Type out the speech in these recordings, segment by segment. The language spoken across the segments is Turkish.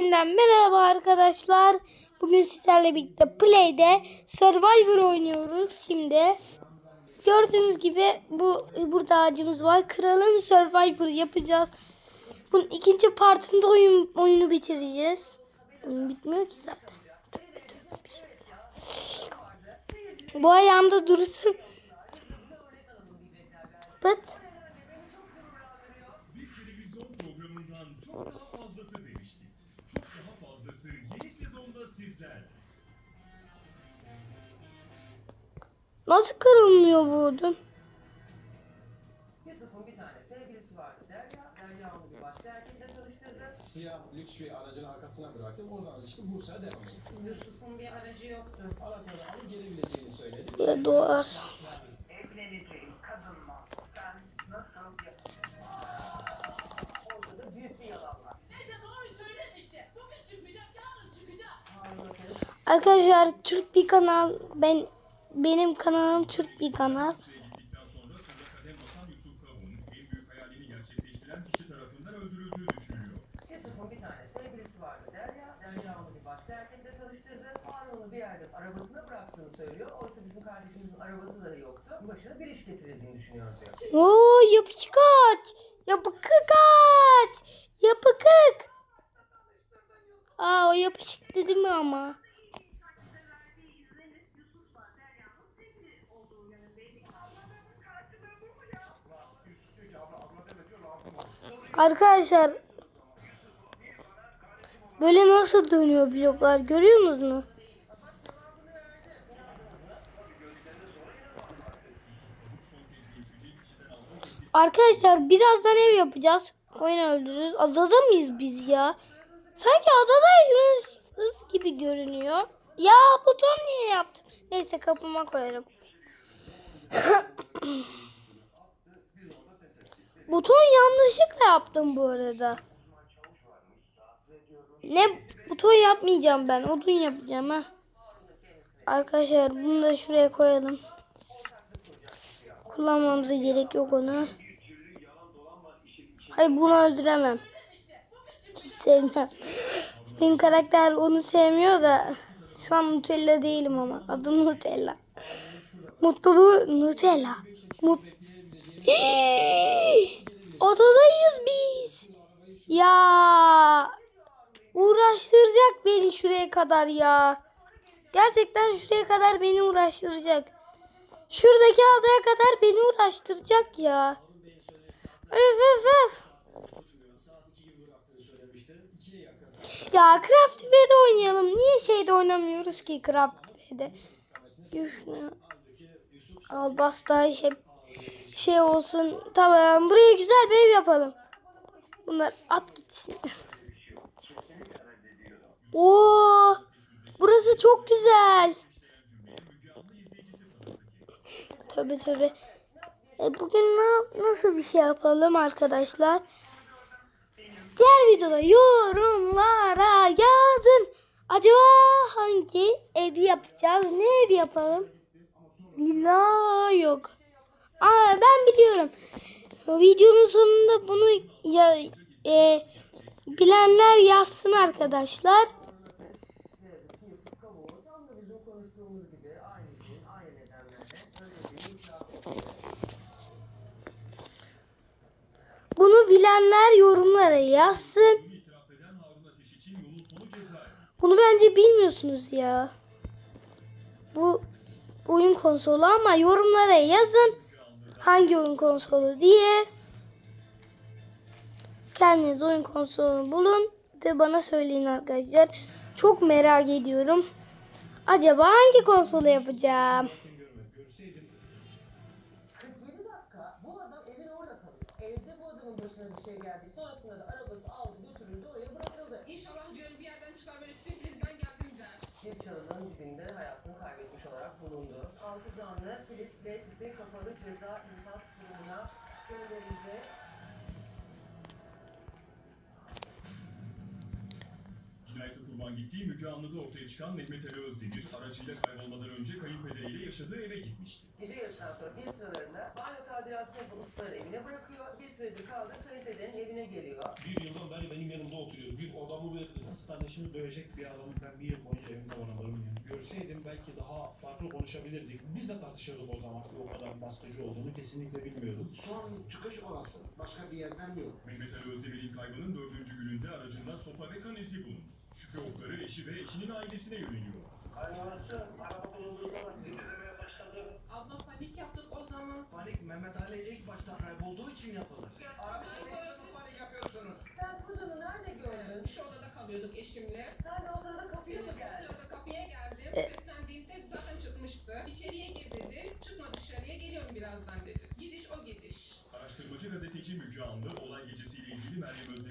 Yeniden merhaba arkadaşlar. Bugün sizlerle birlikte Play'de Survivor oynuyoruz şimdi. Gördüğünüz gibi bu burada ağacımız var. Kralın Survivor yapacağız. Bunun ikinci partında oyun oyunu bitireceğiz. Oyun bitmiyor ki zaten. Bu ayağımda dursun. Pıt. Bir televizyon programından çok daha fazlası demiştik. Çok daha fazlası yeni sizlerle. Nasıl kırılmıyor bu odun? Yusuf'un bir tane sevgilisi vardı Derya. Derya onu bir başka erkekle tanıştırdı. Siyah lüks bir aracın arkasına bıraktım. Oradan ilişki Bursa'ya devam etti. Yusuf'un bir aracı yoktu. Anahtarı alıp gelebileceğini söyledi. Böyle doğar. evleneceğim kadınla ben nasıl yapacağım? Ortada büyük bir yalan var. Neyse doğruyu söyledin işte. Bugün çıkmayacak, yarın çıkacak. Harun Ateş Arkadaşlar Türk bir kanal. Ben benim kanalım Türk bir kanal. Yusuf'un bir tane sevgilisi vardı Derya. Derya onu bir başka erkekle tanıştırdı. Harun onu bir yerde arabasına bıraktığını söylüyor. Oysa bizim kardeşimizin arabası da yoktu. Başına bir iş getirildiğini düşünüyoruz diyor. Oo yapıcı kaç. Yapı kaç. Yapı kık. Aa o yapışık dedi mi ama? Arkadaşlar böyle nasıl dönüyor bloklar görüyor musunuz? Arkadaşlar birazdan ev yapacağız. Oyun öldürürüz. Adada mıyız biz ya? Sanki adadayız gibi görünüyor. Ya buton niye yaptım? Neyse kapıma koyarım. buton yanlışlıkla yaptım bu arada. Ne buton yapmayacağım ben. Odun yapacağım ha. Arkadaşlar bunu da şuraya koyalım. Kullanmamıza gerek yok onu. Hayır bunu öldüremem. Sevmem. Benim karakter onu sevmiyor da şu an Nutella değilim ama. Adım Nutella. Mutluluğu Nutella. Mut! Odadayız biz. Ya uğraştıracak beni şuraya kadar ya. Gerçekten şuraya kadar beni uğraştıracak. Şuradaki adaya kadar beni uğraştıracak ya. Öf öf öf. Ya Craft Cave'de oynayalım. Niye şeyde oynamıyoruz ki Craft Cave'de? Üf, ya. Al basta hep şey olsun. Tamam buraya güzel bir ev yapalım. Bunlar at gitsin. Oo, burası çok güzel. Tabi tabi. E, bugün ne, nasıl bir şey yapalım arkadaşlar? Diğer videoda yorumlara yazın. Acaba hangi evi yapacağız? Ne evi yapalım? Villa yok. Aa ben biliyorum. Videonun sonunda bunu ya, e, bilenler yazsın arkadaşlar. Ne yazık ki Yusuf Kavuğu tam da bizim konuştuğumuz gibi aynı gün aynı nedenlerle söylediğini itiraf etti. Bunu bilenler yorumlara yazsın. bunu bence bilmiyorsunuz ya. Bu oyun konsolu ama yorumlara yazın hangi oyun konsolu diye. Kendiniz oyun konsolunu bulun ve bana söyleyin arkadaşlar. Çok merak ediyorum. Acaba hangi konsolu yapacağım? Başına bir şey geldi. Sonrasında da arabası aldı götürüldü oraya bırakıldı. İnşallah diyorum bir yerden çıkar böyle sürpriz ben geldim der. Bir çalının dibinde hayatını kaybetmiş olarak bulundu. Altı zanlı kilis ve tipi kapalı ceza infaz kurumuna gönderildi. Cinayete kurban gittiği Müge Anlı'da ortaya çıkan Mehmet Ali Özdemir, aracıyla kaybolmadan önce kayınpederiyle yaşadığı eve gitmişti. Gece yarısından sonra bir sıralarında banyo tadilatını yapan ustaları evine bırakıyor. Bir süredir kaldı kayınpederin evine geliyor. Bir yıldan beri benim yanımda oturuyor. Bir odamı verdi. kız kardeşimi dövecek bir adamı ben bir yıl boyunca evimde yani. Görseydim belki daha farklı konuşabilirdik. Biz de tartışırdık o zaman o kadar baskıcı olduğunu kesinlikle bilmiyordum. Son çıkış orası. Başka bir yerden yok. Mehmet Ali Özdemir'in kaybının dördüncü gününde aracında sopa ve kan izi bulundu. Şüphe okları eşi ve eşinin ailesine yöneliyor. Kaybolması araba bulunduğu zaman titremeye başladı. Abla panik yaptık o zaman. Panik Mehmet Ali ilk başta kaybolduğu için yapılır. Araba gördün. da panik yapıyorsunuz. Sen kocanı nerede gördün? Şu odada kalıyorduk eşimle. Sen de o sırada kapıya mı O geldin? sırada kapıya geldim. Seslendiğimde zaten çıkmıştı. İçeriye gir dedi. Çıkma dışarıya geliyorum birazdan dedi. Gidiş o gidiş. Araştırmacı gazeteci Müge Anlı olay gecesiyle ilgili Meryem Özdemir'in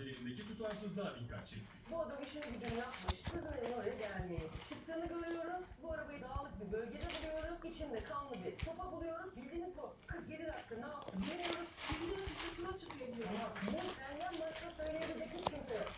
ifadelerindeki tutarsızlığa dikkat çekti. Bu adam işini gücünü yapmış. Kızın evine oraya gelmeyi. Çıktığını görüyoruz. Bu arabayı dağlık bir bölgede buluyoruz. İçinde kanlı bir sopa buluyoruz. Bildiğiniz bu 47 dakika ne yaptı bilmiyoruz. Biliyorum kısmını açıklayabiliyorum. Ama bunu senden başka söyleyebilecek hiç kimse yok.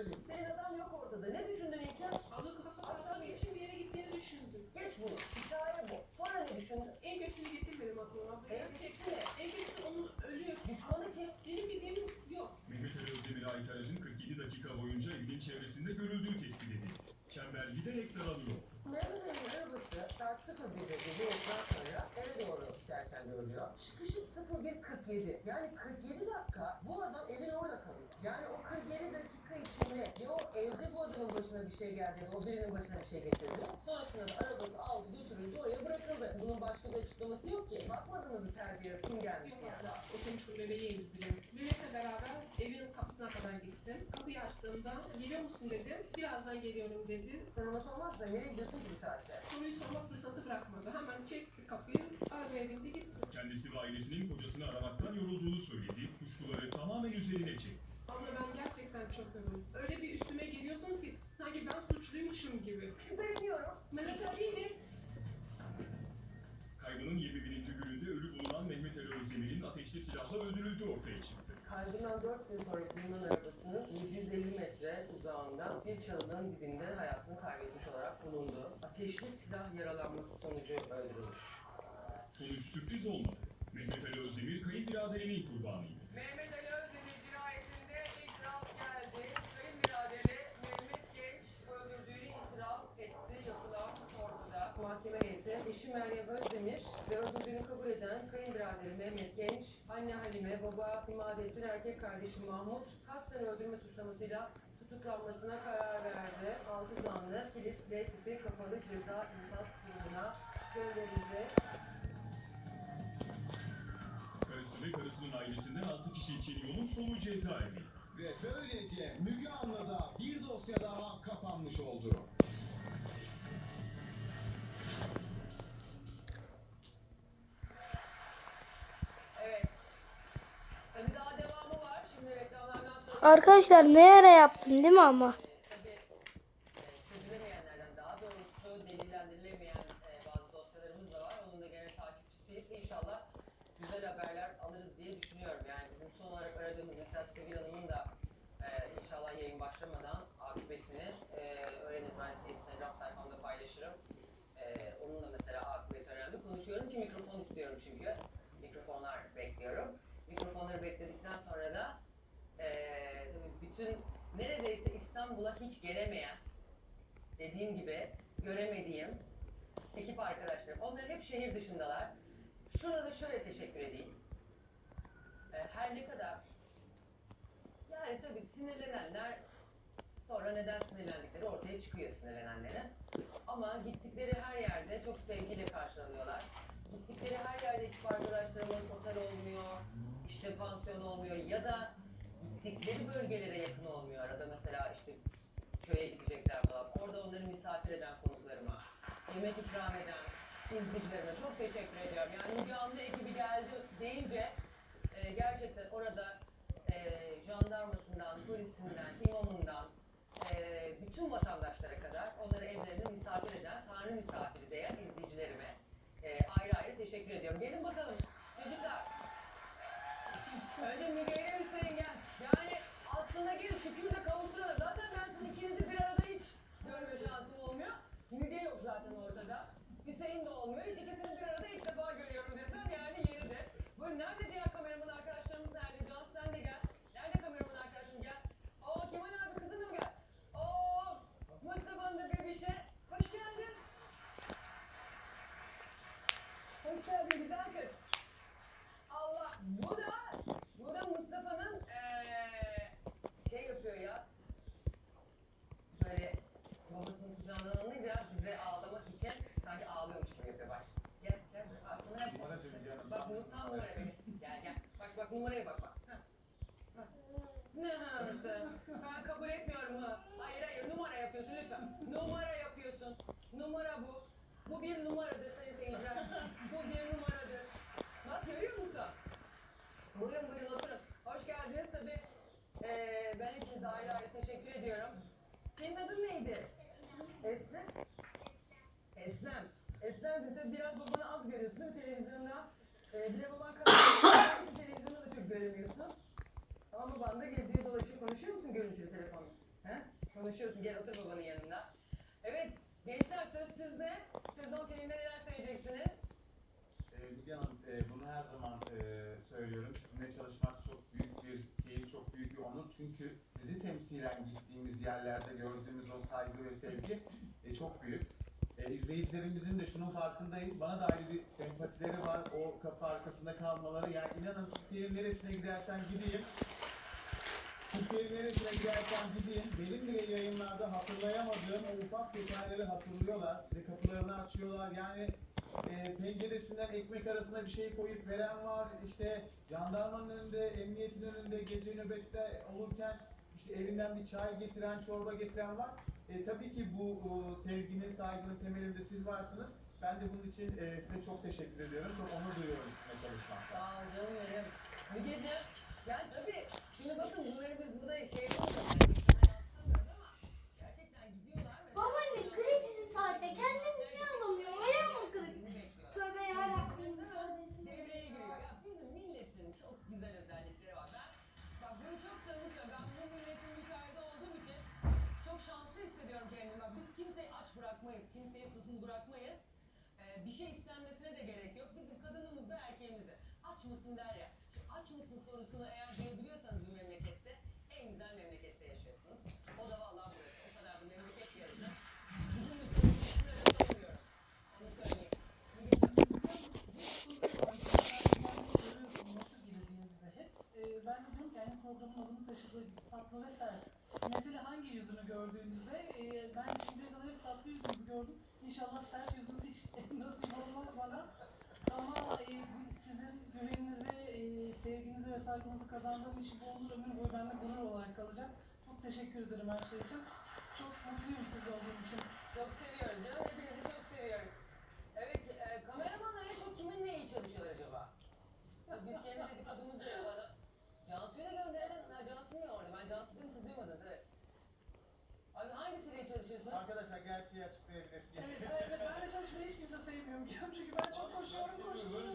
Var senin. Senin adam yok ortada. Ne düşündün İlker? Abla kafa karıştırmak için bir yere gittiğini düşündüm. Geç bunu. Hikaye bu. Sonra ne düşündün? En kötüsünü getirmedim aklıma. abla. En kötüsü ne? En kötüsü onun ölüyor. Düşmanı kim? Benim bildiğim yok. Mehmet Ali Özdemir'e ait aracın 47 dakika boyunca evin çevresinde görüldüğü tespit edildi. Çember giderek daralıyor. Mehmet Ali'nin arabası saat 01'de gece yarısından eve doğru giderken görülüyor. Çıkışı 01.47. Yani 47 dakika bu adam evin orada kalıyor. Yani o 47 dakika içinde ya o evde bu adamın başına bir şey geldi ya da o birinin başına bir şey getirdi. Sonrasında da arabası aldı götürüldü oraya bırakıldı. Bunun başka bir açıklaması yok ki. Bakmadın mı bir perdiye kim gelmiş abla. Oturmuş bu bebeği emziriyorum. Bebekle beraber evin kapısına kadar gittim. Kapıyı açtığımda geliyor musun dedim. Birazdan geliyorum dedi. Sen ona sormazsan nereye gidiyorsun ki bu saatte? Soruyu sorma fırsatı bırakmadı. Hemen çekti kapıyı, arabaya bindi gitti. Kendisi ve ailesinin kocasını aramaktan yorulduğunu söyledi. Kuşkuları tamamen üzerine çekti. Abla ben gerçekten çok yoruldum. Öyle bir üstüme geliyorsunuz ki sanki ben suçluymuşum gibi. Şüpheleniyorum. Mesela değiliz. Kaybının 21. gününde ölü bulunan Mehmet Ali Özdemir'in ateşli silahla öldürüldüğü ortaya çıktı. Kaybından 4 gün sonra bulunan arabasının 750 metre uzağında bir çalının dibinde hayatını kaybetmiş olarak bulundu. Ateşli silah yaralanması sonucu öldürülmüş. Sonuç sürpriz olmadı. Mehmet Ali Özdemir kayınbiraderinin kurbanıydı. Mehmet Ali eşi Meryem Özdemir ve öldürdüğünü kabul eden kayınbiraderi Mehmet Genç, anne Halime, baba İmadettin erkek kardeşi Mahmut kasten öldürme suçlamasıyla tutuklanmasına karar verdi. Altı zanlı Kilis D tipi kapalı ceza infaz kurumuna gönderildi. Karısı ve karısının ailesinden 6 kişi için yolun sonu cezaevi. Ve böylece Müge Anlı'da bir dosya daha kapanmış oldu. Arkadaşlar ne ara yaptım değil mi ama? E, güzel haberler alırız diye düşünüyorum. Yani bizim son olarak aradığımız mesela Sevil Hanım'ın da e, inşallah yayın başlamadan akıbetini e. Ben size Instagram sayfamda paylaşırım. E, onun da mesela akıbeti önemli. Konuşuyorum ki mikrofon istiyorum çünkü. Mikrofonlar bekliyorum. Mikrofonları bekledikten sonra da tabii bütün neredeyse İstanbul'a hiç gelemeyen, dediğim gibi göremediğim ekip arkadaşlarım. Onlar hep şehir dışındalar. Şurada da şöyle teşekkür edeyim. Eee, her ne kadar yani tabii sinirlenenler sonra neden sinirlendikleri ortaya çıkıyor sinirlenenlerin. Ama gittikleri her yerde çok sevgiyle karşılanıyorlar. Gittikleri her yerde ekip arkadaşlarımın otel olmuyor, işte pansiyon olmuyor ya da gittikleri bölgelere yakın olmuyor. Arada mesela işte köye gidecekler falan. Orada onları misafir eden konuklarıma, yemek ikram eden izleyicilerime çok teşekkür ediyorum. Yani Müge Anlı ekibi geldi deyince e, gerçekten orada e, jandarmasından, polisinden, imamından, e, bütün vatandaşlara kadar onları evlerinde misafir eden, Tanrı misafiri diyen izleyicilerime e, ayrı ayrı teşekkür ediyorum. Gelin bakalım çocuklar. Önce Müge ile Hüseyin gel aklına gelir şükürle kavuşturana. Zaten ben siz ikinizi bir arada hiç görme şansım olmuyor. Müge yok zaten orada da. Hüseyin de olmuyor. Hiç bu. Bir numaradır sayın seyirciler. Bu bir numaradır. Bak görüyor musun? Buyurun buyurun oturun. Hoş geldiniz tabii. Ee, ben hepinize ayrı ayrı teşekkür ediyorum. Senin adın neydi? Eslem. Eslem. Eslemciğim tabii biraz babanı az görüyorsun değil mi televizyonda? Ee, bir de baban kadar televizyonda da çok göremiyorsun. Ama baban da geziyor dolaşıyor. Konuşuyor musun görüntülü telefonla? He? Konuşuyorsun. Gel otur babanın yanında. Evet. Gençler söz sizde. Sezon filminde neler söyleyeceksiniz? Ee, Müge Hanım, e, bunu her zaman e, söylüyorum. Sizinle çalışmak çok büyük bir keyif, çok büyük bir onur. Çünkü sizi temsilen gittiğimiz yerlerde gördüğümüz o saygı ve sevgi e, çok büyük. E, izleyicilerimizin de şunun farkındayım. Bana da ayrı bir sempatileri var. O kapı arkasında kalmaları. Yani inanın Türkiye'nin neresine gidersen gideyim. Neresine gidersen gideyim. Benim bile yayınlarda hatırlayamadığım o ufak detayları hatırlıyorlar. Bize kapılarını açıyorlar. Yani e, penceresinden ekmek arasına bir şey koyup veren var. İşte jandarmanın önünde, emniyetin önünde gece nöbette olurken işte evinden bir çay getiren, çorba getiren var. E, tabii ki bu e, sevginin, saygının temelinde siz varsınız. Ben de bunun için e, size çok teşekkür ediyorum. Çok onur duyuyorum sizinle çalışmaktan. Sağ ol canım benim. Mügeciğim. Yani tabii şimdi bakın bunları biz burada şey. Yani gerçekten gidiyorlar. mesela- Babaanne gripsin sadece. Kendin niye alamıyor? Ayağım grip. Bizi bekliyorlar. Tövbe yarabbim. Devreye giriyor. Ya bizim milletin çok güzel özellikleri var. Ben bak bunu çok. Ben bu milletin ferdi olduğum için çok şanslı hissediyorum kendimi. Bak biz kimseyi aç bırakmayız. Kimseyi susuz bırakmayız. Ee, bir şey istenmesine de gerek yok. Bizim kadınımız da erkeğimiz de. Aç mısın der ya. Aç mısın sorusunu eğer duyabiliyorsanız bir memlekette en güzel memlekette yaşıyorsunuz. O da vallahi burası. O kadar bir memleket yarısı. Bizim. Nasıl hep? Ee, ben de diyorum ki yani programın adını taşıdığı gibi tatlı ve sert. Mesela hangi yüzünü gördüğünüzde e, ben şimdiye kadar hep tatlı yüzünüzü gördüm. İnşallah sert yüzünüz hiç nasip olmaz bana. Sevginizi ve saygınızı kazandığım için bu onur ömür boyu bende gurur olarak kalacak. Çok teşekkür ederim her şey için. Çok mutluyum sizle olduğum için. Çok seviyoruz canım. Hepinizi çok seviyoruz. Evet, e, kameramanlar en çok kiminle iyi çalışıyorlar acaba? Tabii biz kendi dedikodumuzu da yapalım. Cansu'yu da gönderelim. Ha, Cansu niye orada? Ben Cansu dedim siz duymadınız evet. Abi hangisiyle çalışıyorsun? Arkadaşlar gerçeği açıklayabilirsiniz. Evet, evet ben de çalışmayı hiç kimse sevmiyorum. Çünkü ben çok koşuyorum, koşuyorum.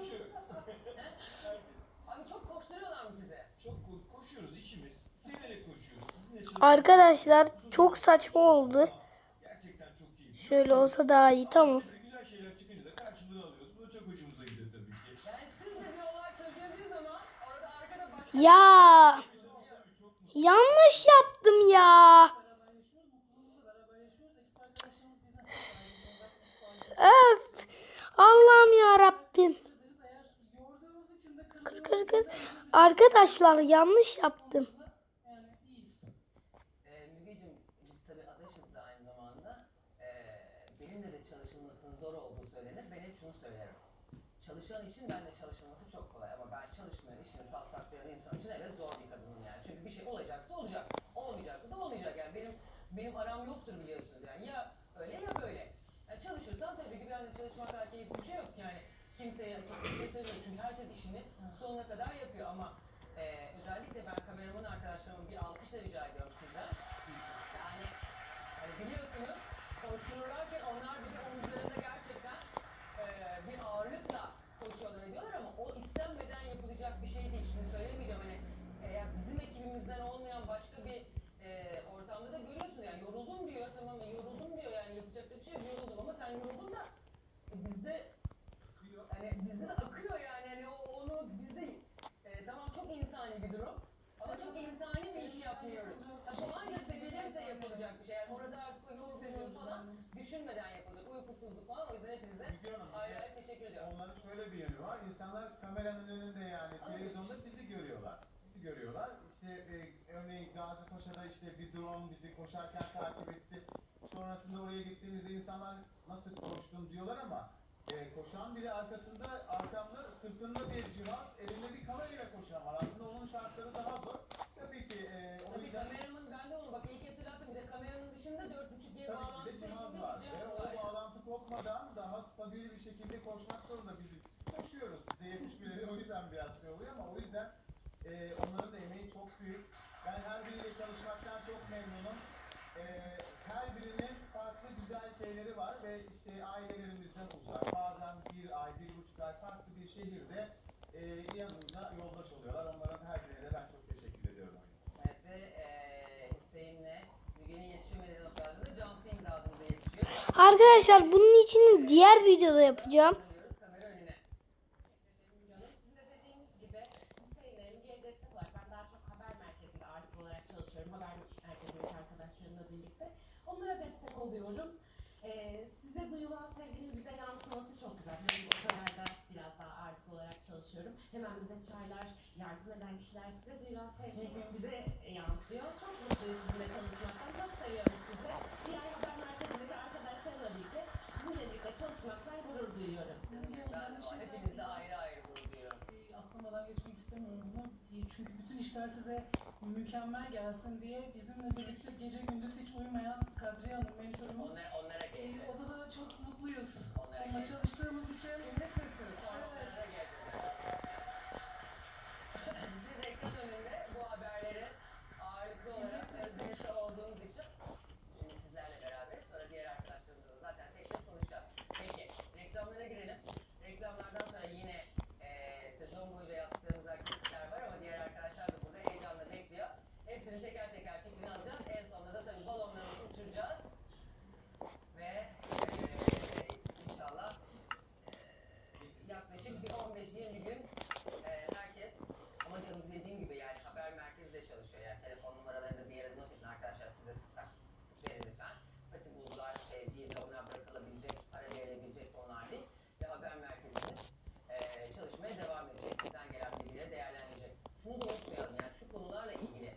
Abi çok koşturuyorlar mı size? Çok ko- koşuyoruz işimiz. Severek koşuyoruz. Sizinle çalışmak- Arkadaşlar çok saçma oldu. Gerçekten çok iyi. Şöyle olsa daha iyi tamam. İşte güzel şeyler çıkınca da karşılığını alıyoruz. Bu da çok hoşumuza gidiyor tabii ki. Yani siz de bir olay çözüldüğü zaman orada arkada başka... Ya yanlış yaptım ya. Öf. Allah'ım ya Rabbim. ederiz. Eğer yorduğumuz için de Kır kır kır. de. Arkadaşlar yanlış yaptım. Ee, de. Ben. Çalışan için benimle çalışılması çok kolay ama ben çalışmayan, işini savsaklayan insan için evet zor bir kadınım yani. Çünkü bir şey olacaksa olacak, olmayacaksa da olmayacak yani. Benim benim aram yoktur biliyorsunuz yani. Ya öyle ya böyle. Yani çalışırsan tabii ki benimle çalışmakla keyifli bir şey yok yani. Kimseye açık bir şey söylemiyorum çünkü herkes işini sonuna kadar yapıyor. Ama e, özellikle ben kameraman arkadaşlarıma bir alkış da rica ediyorum sizden. Yani hani biliyorsunuz koştururlarken onlar bir de omuzlarında gerçekten e, bir ağırlıkla koşuyorlar ediyorlar ama o istenmeden yapılacak bir şey değil. Şimdi söylemeyeceğim hani eğer bizim ekibimizden olmayan başka bir e, ortamda da görüyorsun yani yoruldum diyor tamam e, yoruldum diyor yani yapacak da bir şey yok yoruldum ama sen yoruldun da e, bizde hani bizde de akıyor yani hani o, onu bizde e, tamam çok insani bir durum ama çok insani bir iş yapmıyoruz. Ha, bu ancak sevilirse yapılacak bir şey. Yani orada artık o yorgunluğu falan düşünmeden Uykusuzluk falan. O yüzden hepinize ayrı ayrı teşekkür ediyorum. Onların şöyle bir yönü var. İnsanlar kameranın önünde yani televizyonda bizi görüyorlar. Bizi görüyorlar. İşte e, örneğin Gazi Paşa'da işte bir drone bizi koşarken takip etti. Sonrasında oraya gittiğimizde insanlar nasıl koştun diyorlar ama e, koşan bile arkasında arkamda sırtında bir cihaz, elinde bir kamerayla koşan var. Aslında onun şartları daha zor. Tabii ki e, o Tabii yüzden dışında 4.5G Tabii ki bağlantısı de için cihaz bir var. cihaz Ve var. o bağlantı kopmadan daha stabil bir şekilde koşmak zorunda bizim. Koşuyoruz. Size yetişmeleri o yüzden biraz şey oluyor ama o yüzden e, onların da emeği çok büyük. Ben her biriyle çalışmaktan çok memnunum. E, her birinin farklı güzel şeyleri var ve işte ailelerimizden uzak, bazen bir ay, bir buçuk ay farklı bir şehirde e, yanımıza yoldaş oluyorlar. Onların her birine de ben çok teşekkür ediyorum. Evet ve eee Arkadaşlar bunun için diğer videoda yapacağım. Çalışıyorum. Haber merkezindeki arkadaşlarımla birlikte. Onlara destek oluyorum. Ee, size duyulan sevginin bize yansıması çok güzel. Benim otogarda biraz daha ağırlıklı olarak çalışıyorum. Hemen bize çaylar, yardım eden kişiler size duyulan sevgi bize yansıyor. Çok mutluyuz sizinle çalışmaktan. Çok seviyoruz sizi. Diğer haber merkezindeki arkadaşlarımla birlikte sizinle birlikte çalışmaktan gurur duyuyoruz. Ben. Hepinizle ayrı ayrı gurur duyuyorum. Atlamadan geçmek istemiyorum bunu. Çünkü bütün işler size mükemmel gelsin diye bizimle birlikte gece gündüz hiç uyumayan Kadriye Hanım mentorumuz. Onlara, onlara E, geleceğiz. odada çok mutluyuz. Onlara geleceğiz. çalıştığımız için. Şimdi sizsiniz. Sonrasında da geleceğiz. Siz ekran önünde bu haberleri ağırlıklı olarak özgürlükte olduğunuz için şimdi sizlerle beraber sonra diğer arkadaşlarımızla da zaten tek tek konuşacağız. Peki reklamlara girelim. Reklamlardan sonra yine eee, sezon boyunca yaptıklarımız aktiviteler var ama diğer arkadaşlar da burada heyecanla bekliyor. Hepsinin teker teker fikrini alacağız. En sonunda da tabii balonlarımızı uçuracağız. Ve eee, inşallah eee, yaklaşık bir 15-20 gün eee, herkes ama tabii dediğim gibi yani haber merkezi de çalışıyor. Yani telefon numaralarını da bir yere not edin arkadaşlar size sık sık, sık, sık verin lütfen. Pati bulgular, e, vize onlar bırakılabilecek, ara verilebilecek konular değil. Ve haber merkezimiz eee, çalışmaya devam edecek. Sizden gelen bilgileri değerlendirecek. Şunu da unutmayalım yani şu konularla ilgili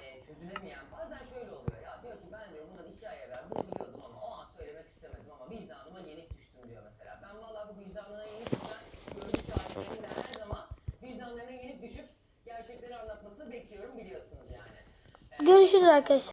e, çözülemeyen bazen şöyle oluyor ya diyor ki ben diyor bundan iki ay evvel bunu biliyordum ama o an söylemek istemedim ama vicdanıma yenik düştüm diyor mesela. Ben vallahi bu vicdanına yenik düşen de her zaman vicdanlarına yenik düşüp gerçekleri anlatmasını bekliyorum biliyorsunuz yani. Görüşürüz arkadaşlar.